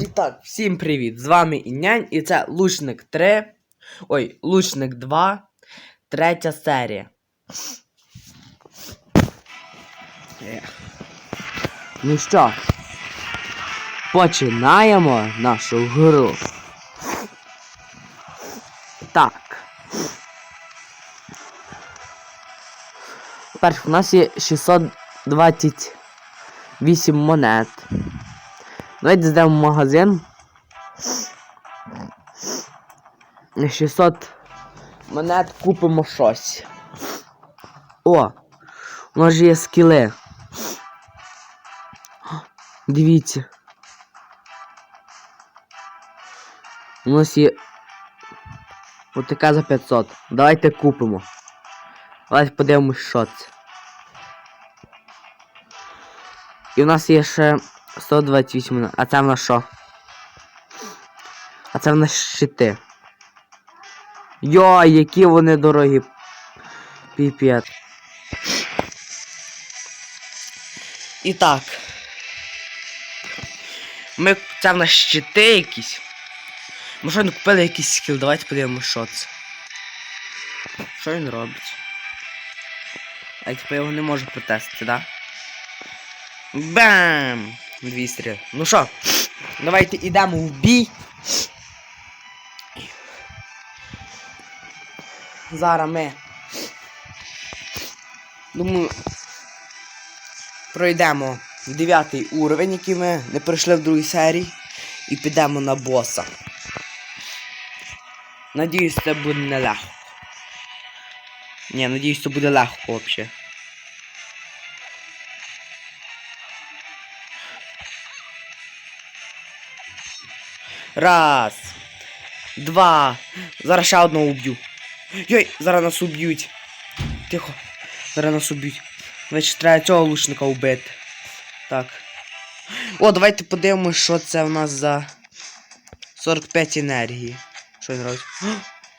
І так, всім привіт! З вами Інянь, і це Лучник 3. Ой, Лучник 2. Третя серія. Ну що, починаємо нашу гру. Так. Перше, у нас є 628 монет. Давайте зайдемо в магазин. 600 монет купимо щось. О! У нас же є скіли. Дивіться. У нас є Ось така за 500. Давайте купимо. Давайте подивимось, що це. І у нас є ще 128. А це в нас що? А це в нас щити. Йой, які вони дорогі. Піпет. І так. Ми це в нас щити якісь. Ми що не купили якийсь скіл, давайте подивимося, що це. Що він робить? А типу його не можу протестити, да? Бам! Дві стріли. Ну що, давайте йдемо в бій. Зараз ми. Думаю. Пройдемо в 9 уровень, який ми не пройшли в другій серії. І підемо на боса. Надіюсь, це буде нелегко. Ні, надіюсь, це буде легко взагалі. Раз. Два. Зараз ще одного уб'ю. Йой, зараз нас уб'ють. Тихо. Зараз нас уб'ють. Значить, треба цього лучника вбити. Так. О, давайте подивимось, що це в нас за 45 енергії. Що він робить?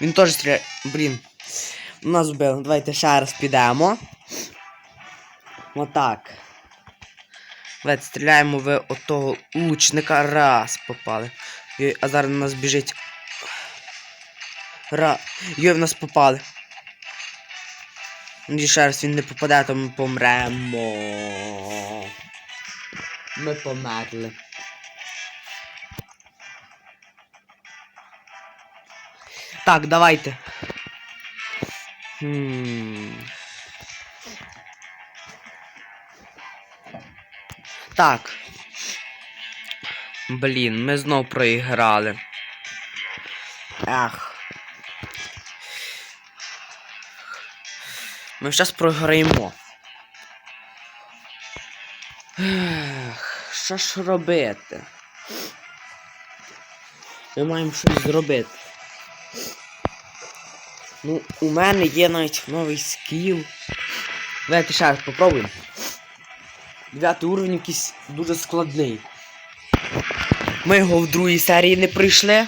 Він теж стріляє. Блін. Нас вбили. Давайте ще раз підемо. Отак. Давайте стріляємо в отого лучника. Раз попали. А зараз на нас біжить. Ра. Йой, в нас попали. І ще раз він не попаде, то ми помремо. Ми померли. Так, давайте. Хм. Так. Блін, ми знов проіграли. Ех. Ми зараз програємо. Ех, що ж робити? Ми маємо щось зробити. Ну, у мене є навіть новий скіл. Давайте ще раз попробуємо. Дев'ятий уровень якийсь дуже складний. Ми його в другій серії не пройшли.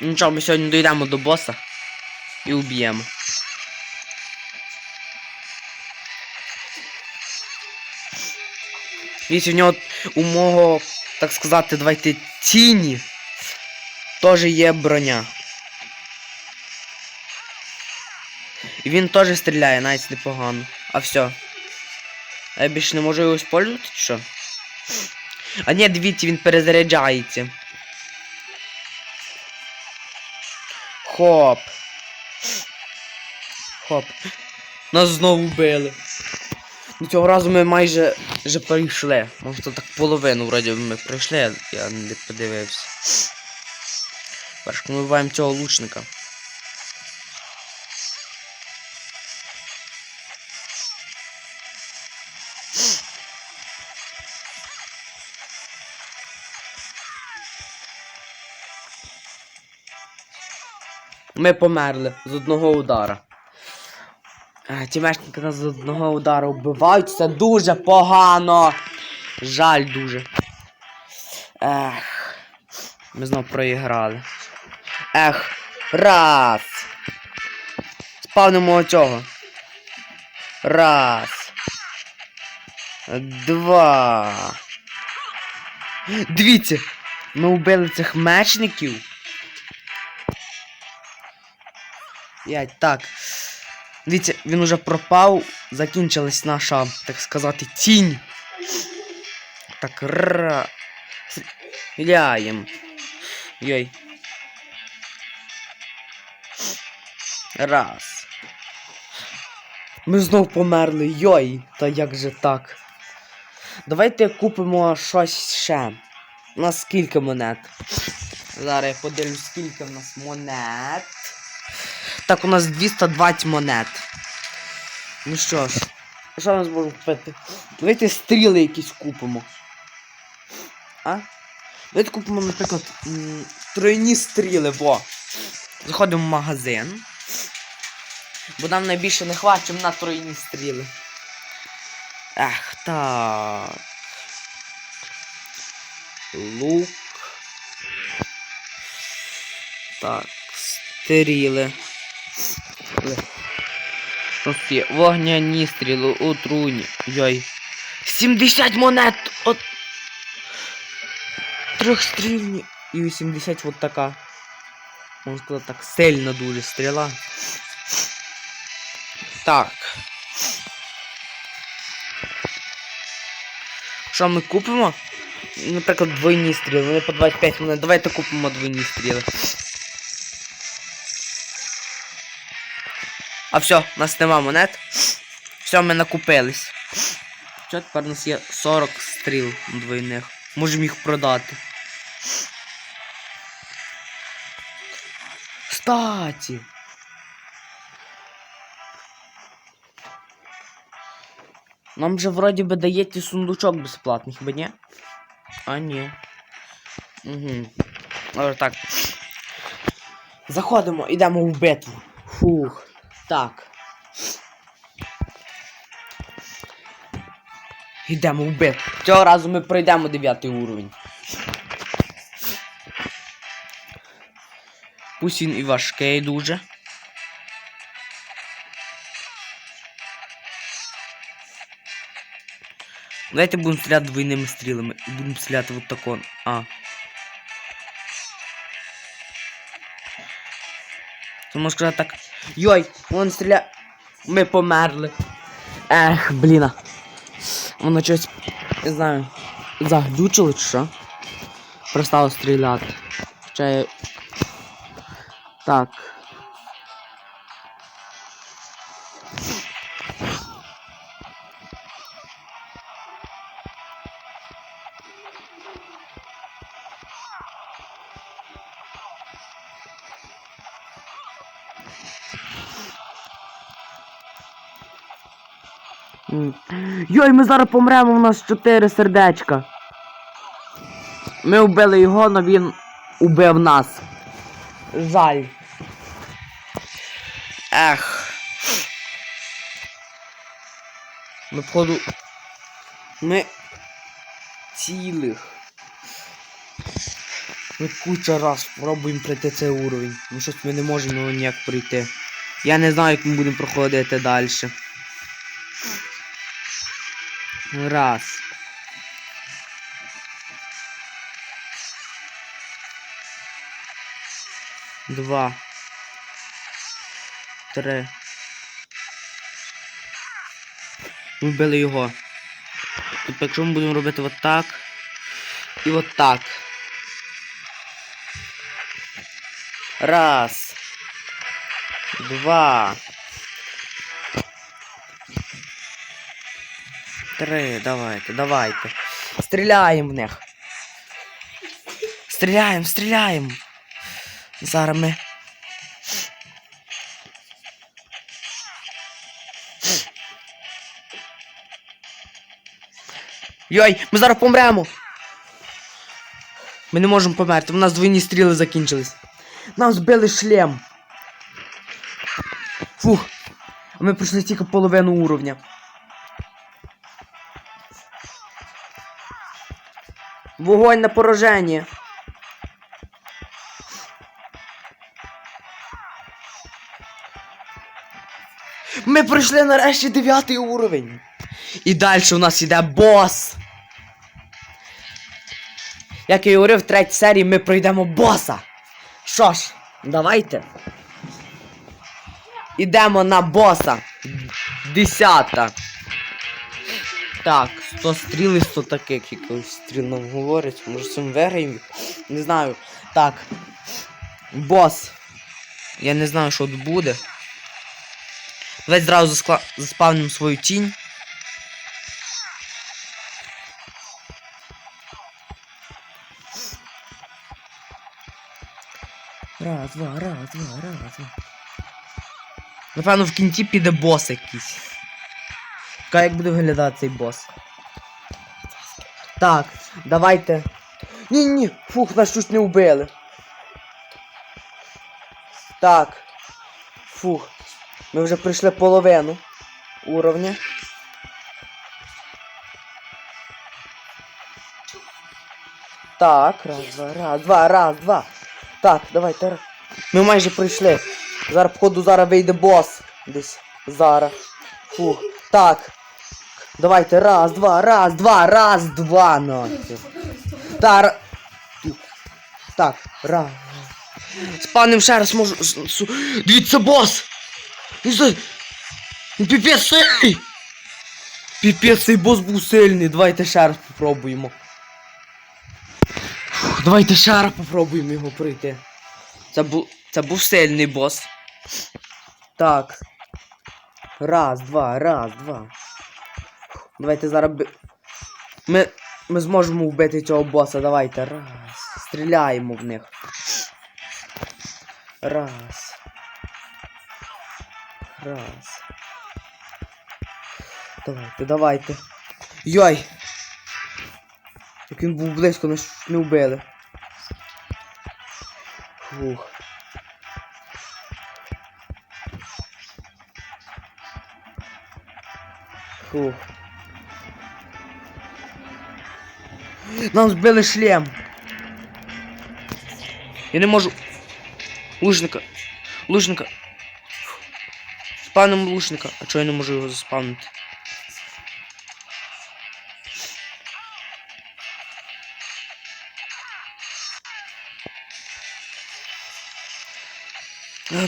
Нічого, ми сьогодні дійдемо до боса і уб'ємо. Вісь у нього у мого, так сказати, давайте тіні теж є броня. І він теж стріляє, навіть непогано. А все. Я більше не можу його использувати, чи що? А ні, дивіться, він перезаряджається. Хоп. Хоп. Нас знову вбили. Ну цього разу ми майже вже пройшли. Може так половину вроді ми пройшли, я не подивився. Перш ми вбиваємо цього лучника. Ми померли з одного удара. А, Ті мешканки нас з одного удару вбивають, це дуже погано. Жаль дуже. Ех. Ми знов проіграли. Ех. Раз. Спавнимо цього. Раз. Два. Дивіться, ми вбили цих мечників. П'ять, так. Дивіться, він уже пропав. Закінчилась наша, так сказати, тінь. Так, ра. Стріляємо. Йой. Раз. Ми знов померли. Йой, та як же так? Давайте купимо щось ще. У нас скільки монет? Зараз я подивлюсь, скільки в нас монет. Так, у нас 220 монет. Ну що ж, що ми зможемо купити? Давайте стріли якісь купимо. А? Давайте купимо, наприклад, тройні стріли, во. Заходимо в магазин. Бо нам найбільше не хватить на тройні стріли. Ах, так. Лук. Так, стріли. Ли. Вогняні стріли, отруйні. Йой. 70 монет! От... Трьохстрільні. І 80 от така. Можна сказати так, сильна дуже стріла. Так. Що ми купимо? Наприклад, двойні стріли. Вони по 25 монет. Давайте купимо двойні стріли. Все, у нас нема монет. Все, ми накупились. Що тепер у нас є 40 стріл двойних. Можемо їх продати. Кстати. Нам же вроді би дається сундучок безплатний, хіба ні? А ні. Угу. Ось так. Заходимо, йдемо в битву. Фух. Так. Йдемо в битву. Цього разу ми пройдемо 9 уровень. Пусть він і важкий дуже. Давайте будемо стріляти двойними стрілами. І будемо стріляти вот тако. А. Це сказати так. Йой, вон стріляє. Ми померли. Ех, бліна. Воно щось, не знаю, заглючило чи що. Перестало стріляти. Ще. Так. Йой, ми зараз помремо, у нас 4 сердечка. Ми вбили його, але він убив нас. Жаль. Ех. Ми входу. Ми цілих. Ми куча раз пробуємо пройти цей уровень. Ну щось ми не можемо ніяк пройти. Я не знаю, як ми будемо проходити далі. Раз. Два. Три. Вбили його. Тобто, якщо ми будемо робити от так. І от так. Раз. Два. Три, давайте, давайте. Стріляємо в них. Стріляємо, стріляємо. Зараз ми. Йой, ми зараз помремо. Ми не можемо померти, у нас двойні стріли закінчились. Нам збили шлем. Фух. А ми пройшли тільки половину уровня. Вогонь на пораження. Ми пройшли нарешті дев'ятий уровень. І далі у нас іде бос. Як я і говорив, в третій серії ми пройдемо боса. Що ж, давайте. Ідемо на боса. Десята. Так, 100 стріл і 100 таких якось стріл нам говорить. Може цим виграємо? Не знаю. Так. Бос. Я не знаю, що тут буде. Давайте зразу заскла... заспавнимо свою тінь. Раз, два, раз, два, раз, два. Напевно, в кінці піде бос якийсь. Чекай, як буде виглядати цей бос. Так, давайте. Ні, ні, фух, нас щось не вбили. Так. Фух. Ми вже пройшли половину уровня. Так, раз, два, раз, два, раз, два. Так, давайте. ра- Ми майже прийшли. Зараз, походу, зараз вийде бос. Десь. Зараз. Фух. Так. Давайте, раз, два, раз, два, раз, два, нахер. Так. Так, раз. Спавним ще раз можу. Дивіться, бос! Піпець сильний! Піпець, цей бос був сильний. Давайте ще раз попробуємо. Фух, Давайте ще раз попробуємо його пройти. Це був. Це був сильний бос. Так. Раз, два, раз, два. Давайте зараз. Ми. Ми зможемо вбити цього боса. Давайте. Раз. Стріляємо в них. Раз. Раз. Давайте, давайте. Йой! Як він був близько, нас не вбили. Фух. Фух. Нам збили шлем. Я не можу. Лужника. Лужника. Спавним лужника. А чого я не можу його заспавнити?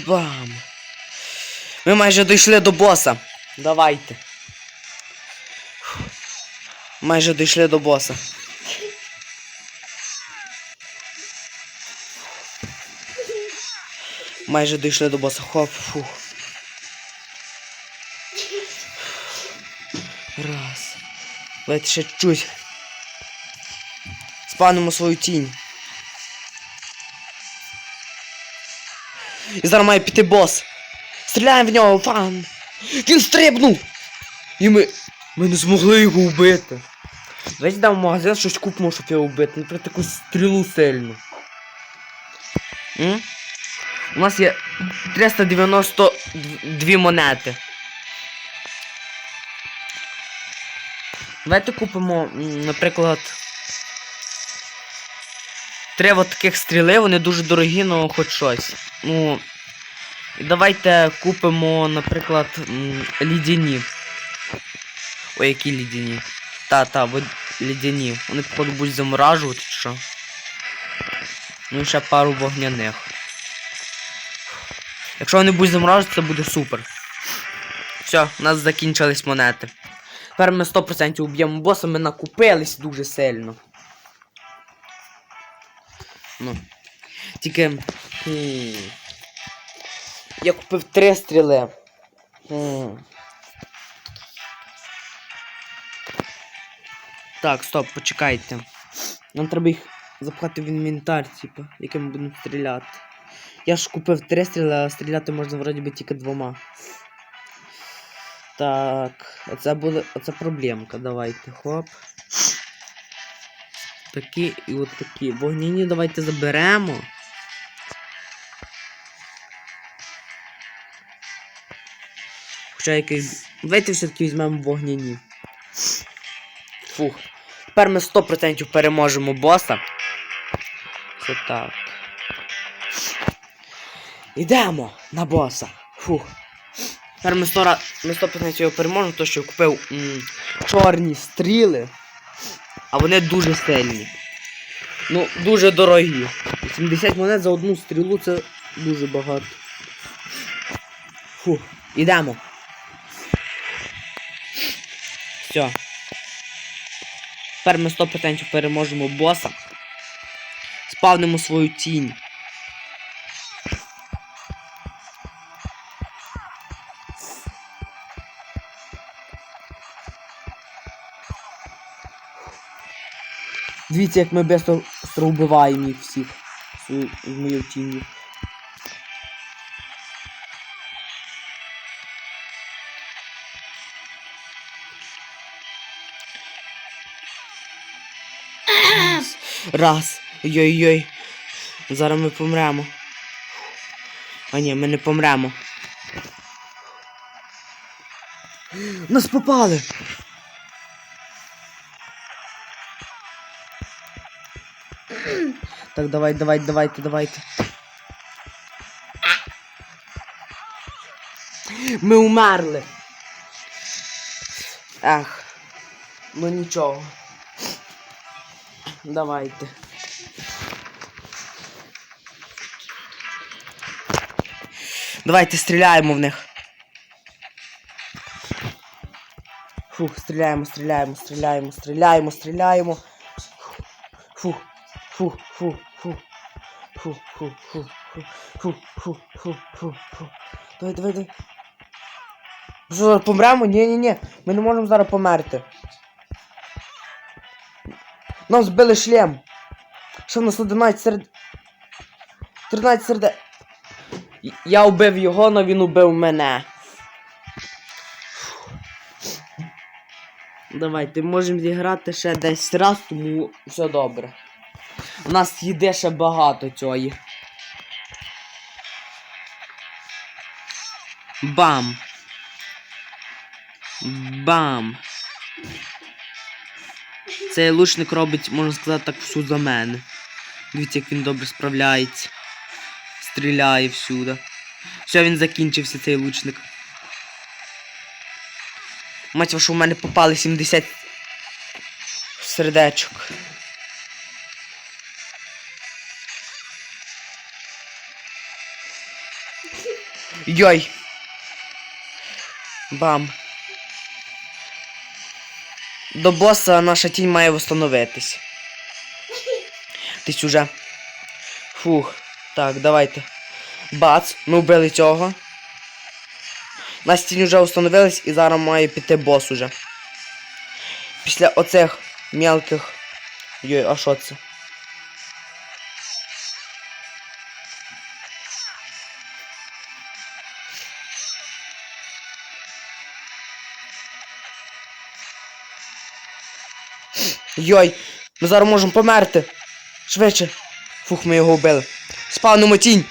Бам. Ми майже дійшли до боса. Давайте. Майже дійшли до боса. Майже дійшли до боса. Хоп, фух. Раз. Давайте ще чуть. Спанимо свою тінь. І зараз має піти бос. Стріляємо в нього, фан. Він стрибнув! І ми. Ми не змогли його вбити. Давайте дамо в магазин щось купимо, щоб його вбити. Наприклад, таку стрілу сильну. М? У нас є 392 монети. Давайте купимо, наприклад. Три от таких стріли, вони дуже дорогі, ну хоч щось. Ну. І давайте купимо, наприклад, лідяні. Ой, які лідяні. Та-та, лідяні. Вони, походу, будуть заморажувати чи що. Ну і ще пару вогняних. Якщо вони будуть заморажувати, це буде супер. Все, у нас закінчились монети. Тепер ми 100% уб'ємо боса, ми накупились дуже сильно. Ну. Тільки. хм, Я купив три стріли. Хм. Так, стоп, почекайте. Нам треба їх запхати в інвентар, типу, яким будемо стріляти. Я ж купив три стріли, а стріляти можна вроді би тільки двома. Так, оце буде. Оце проблемка. Давайте. Хоп. Такі і от такі. Вогняні давайте заберемо. Хоча якийсь. Давайте все-таки візьмемо вогняні. Фух. Тепер ми 100% переможемо боса. Це так. Ідемо на боса. Фух. Тепер ми 100 раз, ми 100% його переможемо, тому що купив м, чорні стріли. А вони дуже сильні. Ну, дуже дорогі. 70 монет за одну стрілу це дуже багато. Фу, ідемо. Все. Тепер ми 100% переможемо боса. Спавнимо свою тінь. Дивіться, як ми быстро вбиваємо їх всіх. З моєю тінню. Раз. Йой-йой. Зараз ми помремо. А ні, ми не помремо. Нас попали! Так, давай, давай, давайте, давайте. Ми умерли. Ех. Ну нічого. Давайте. Давайте стріляємо в них. Фух, стріляємо, стріляємо, стріляємо, стріляємо, стріляємо. Фух, фух, фух, Фу, фу, фу, фу, фу, фу, фу, фу. Давай, давай, давай. Що, зараз помремо? Ні, ні, ні. Ми не можемо зараз померти. Нам збили шлем. Що в нас 11 серед... 13 серде. Я вбив його, але він убив мене. Давайте можемо зіграти ще десь раз, тому все добре. У нас їде ще багато цієї. Бам. Бам. Цей лучник робить, можна сказати, так всю за мене. Дивіться, як він добре справляється. Стріляє всюди. Все, він закінчився, цей лучник. Мать вашу, у мене попали 70 сердечок. Йой. Бам. До боса наша тінь має встановитись. Десь уже. Фух. Так, давайте. Бац, ми вбили цього. Нас тінь вже встановилась і зараз має піти бос уже. Після оцих мелких. Йой, а що це? Йой, ми зараз можемо померти. Швидше. Фух, ми його вбили. Спавнимо тінь.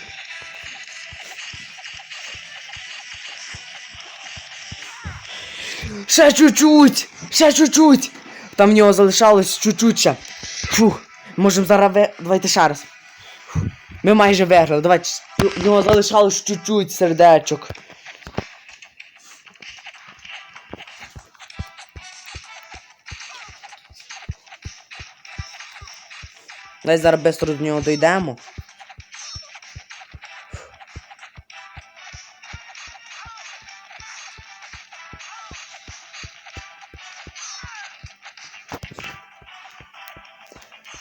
Ще чуть-чуть! Ще чуть-чуть! Там в нього залишалось чуть-чуть ще. Фух. Можемо зараз ви... Давайте ще раз. Ми майже виграли. Давайте. В нього залишалось чуть-чуть сердечок. Давай зараз швидко до нього дійдемо.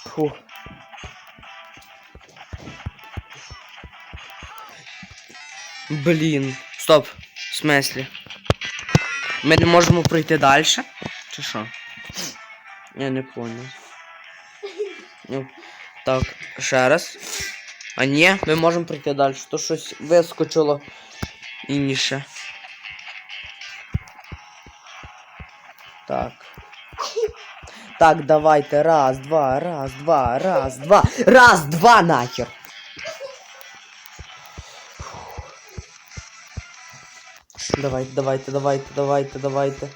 Фу. Блін. Стоп. В смислі? Ми не можемо пройти далі? Чи що? Я не понял. Ну, так, ще раз. А ні, ми можемо пройти далі. То щось вискочило інше. Так. Так, давайте. Раз, два, раз, два, раз, два. Раз, два нахер. Давайте, давайте, давайте, давайте, давайте.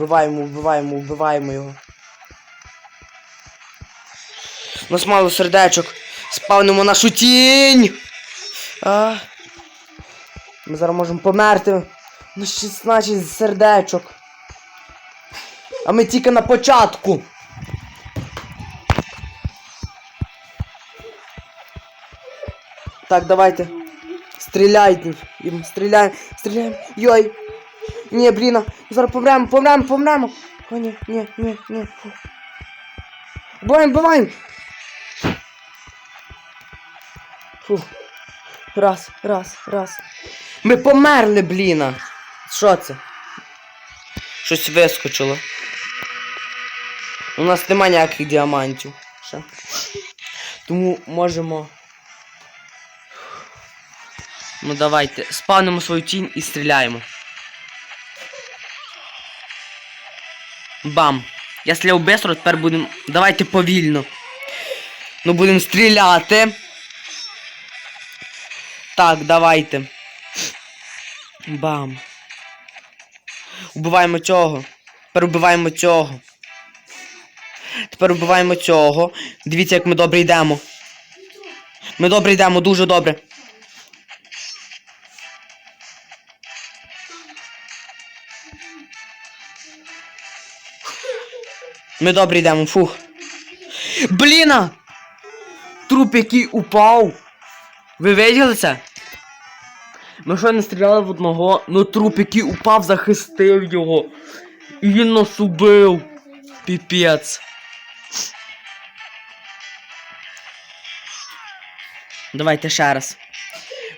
Вбиваємо, вбиваємо, вбиваємо його. У нас мало сердечок. Спавнимо нашу тінь. А. Ми зараз можемо померти. Ну 16 сердечок. А ми тільки на початку. Так, давайте. Стріляйте. Стріляємо. Стріляємо. Йой. Ні, блін. Зараз помремо, помремо, помремо. О, ні, ні, ні, ні. Буваємо, буваємо. Раз, раз, раз. Ми померли, бліна. Що це? Щось вискочило. У нас нема ніяких діамантів. Ще. Тому можемо. Ну давайте. Спавнимо свою тінь і стріляємо. Бам. Я стріляв бистро, тепер будемо. Давайте повільно. Ну будемо стріляти. Так, давайте. Бам. Убиваємо цього. Тепер убиваємо цього. Тепер убиваємо цього. Дивіться, як ми добре йдемо. Ми добре йдемо, дуже добре. Ми добре йдемо, фух. Бліна! Труп, який упав. Ви виділи це? Ми що не стріляли в одного, ну труп, який упав, захистив його. І він нас убив. Піпець. Давайте ще раз.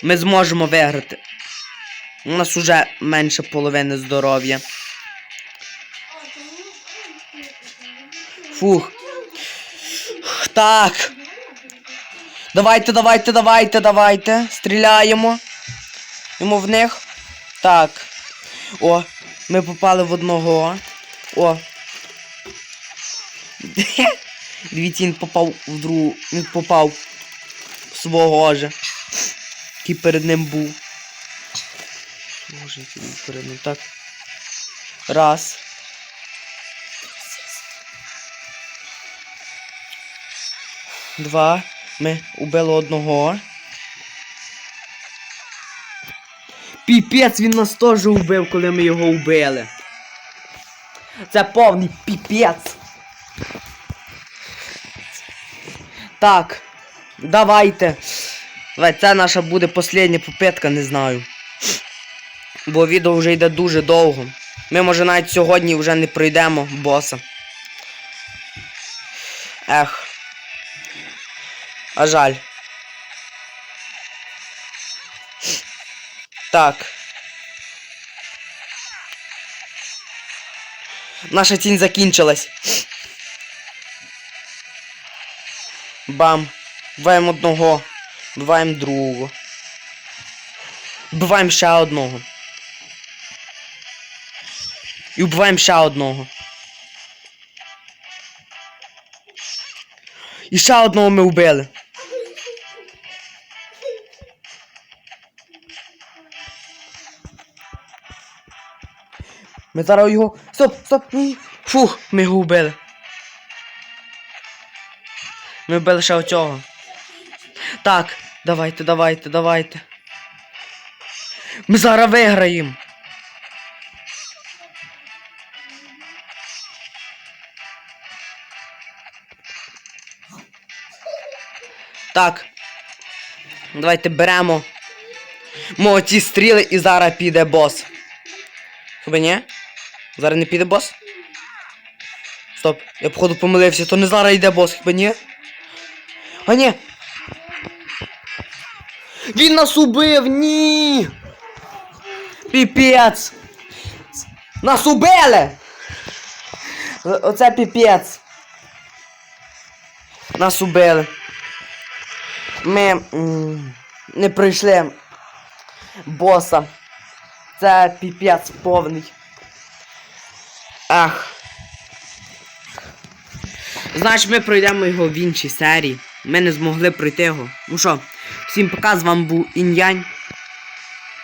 Ми зможемо виграти. У нас уже менше половини здоров'я. Фух. Так. Давайте, давайте, давайте, давайте. Стріляємо. Йому в них. Так. О, ми попали в одного. О. Дивіться, він попав в другу. Він попав свого же. Який перед ним був. Боже, який перед ним. Так. Раз. Два. Ми убили одного. Піпець, він нас теж убив, коли ми його вбили. Це повний піпець. Так. Давайте. Давай, це наша буде остання попитка, не знаю. Бо відео вже йде дуже довго. Ми може навіть сьогодні вже не пройдемо боса. Ех. А жаль. Так. Наша тінь закінчилась. Бам. Вбиваємо одного. Вбиваємо другого. Вбиваємо ще одного. І вбиваємо ще одного. І ще одного ми вбили. Ми зараз його. Стоп, стоп! Фух, ми його. Ми вбили ще оцього. Так, давайте, давайте, давайте. Ми зараз виграємо. Так. Давайте беремо. Мо ці стріли і зараз піде бос. Хіба ні? Зараз не піде бос? Стоп, я походу помилився, то не зараз йде бос, хіба ні? А ні. Він нас убив, ні! Піпець! Нас убили! Оце піпець. Нас убили. Ми не пройшли боса. Це піпець повний. Ах. Значить, ми пройдемо його в іншій серії. Ми не змогли пройти його. Ну що, всім пока, з вами був Інь-Янь.